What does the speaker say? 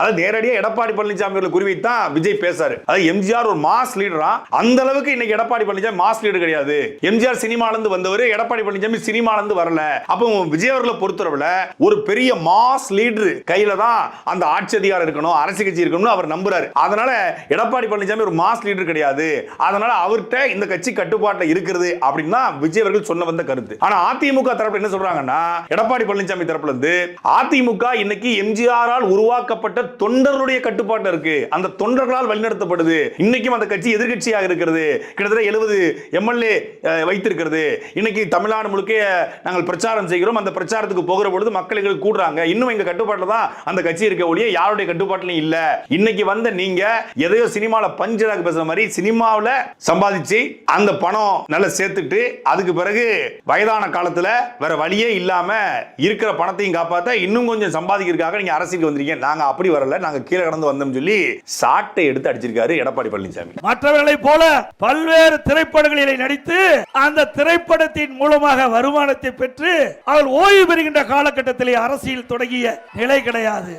அதாவது நேரடியாக எடப்பாடி பழனிசாமி அவர்களை குறிவைத்து தான் விஜய் பேசாரு. அதாவது எம்ஜிஆர் ஒரு மாஸ் லீடரா அந்த அளவுக்கு இன்னைக்கு எடப்பாடி பழனிசாமி மாஸ் லீடர் கிடையாது. எம்ஜிஆர் சினிமால இருந்து வந்தவர் எடப்பாடி பழனிசாமி சினிமால இருந்து வரல. அப்போ விஜய் அவர்களை பொறுத்தளவில் ஒரு பெரிய மாஸ் லீடர் கையில தான் அந்த ஆட்சி அதிகாரம் இருக்கணும் அரசு கட்சி இருக்கணும்னு அவர் நம்புறாரு. அதனால எடப்பாடி பழனிசாமி ஒரு மாஸ் லீடர் கிடையாது. அதனால அவர்கிட்ட இந்த கட்சி கட்டுப்பாட்டில் இருக்கிறது அப்படின்னா விஜய் அவர்கள் சொன்ன வந்த கருத்து. ஆனா அதிமுக தரப்புல என்ன சொல்றாங்கன்னா எடப்பாடி பழனிசாமி தரப்புல இருந்து அதிமுக இன்னைக்கு எம்ஜிஆரால் உருவாக்கப்பட்ட தொண்டர்களுடைய கட்டுப்பாட்டில் இருக்கு. அந்த தொண்டர்களால் வழிநடத்தப்படுது. இன்னைக்கும் அந்த கட்சி எதிர்கட்சியாக இருக்கிறது. கிட்டத்தட்ட எழுபது எம்எல்ஏ வைத்திருக்கிறது. இன்னைக்கு தமிழ்நாடு முழுக்க நாங்கள் பிரச்சாரம் செய்கிறோம். அந்த பிரச்சாரத்துக்கு போகிற பொழுது மக்கள் எங்களுக்கு கூடுறாங்க. இன்னும் எங்க கட்டுப்பாட்டில் தான் அந்த கட்சி இருக்க ஒழிய யாருடைய கட்டுப்பாட்டிலையும் இல்ல. இன்னைக்கு வந்த நீங்க எதையோ சினிமாவில் பஞ்சராக பேசுற மாதிரி சினிமாவில் சம்பாதிச்சு அந்த பணம் நல்லா சேர்த்துட்டு அதுக்கு பிறகு வயதான காலத்துல வேற வழியே இல்லாம இருக்கிற பணத்தையும் காப்பாத்த இன்னும் கொஞ்சம் சம்பாதிக்கிறதுக்காக நீங்க அரசியலுக்கு வந்திருக்கீங்க. நாங்க அப்படி வரல நாங்க கீழே கடந்து வந்தோம் சொல்லி சாட்டை எடுத்து அடிச்சிருக்காரு எடப்பாடி பழனிசாமி. மற்றவர்களை போல பல்வேறு திரைப்படங்களிலே நடித்து அந்த திரைப்படத்தின் மூலமாக வருமானத்தை பெற்று அவர் ஓய்வு பெறுகின்ற காலகட்டத்திலே அரசியல் தொடங்கிய நிலை கிடையாது.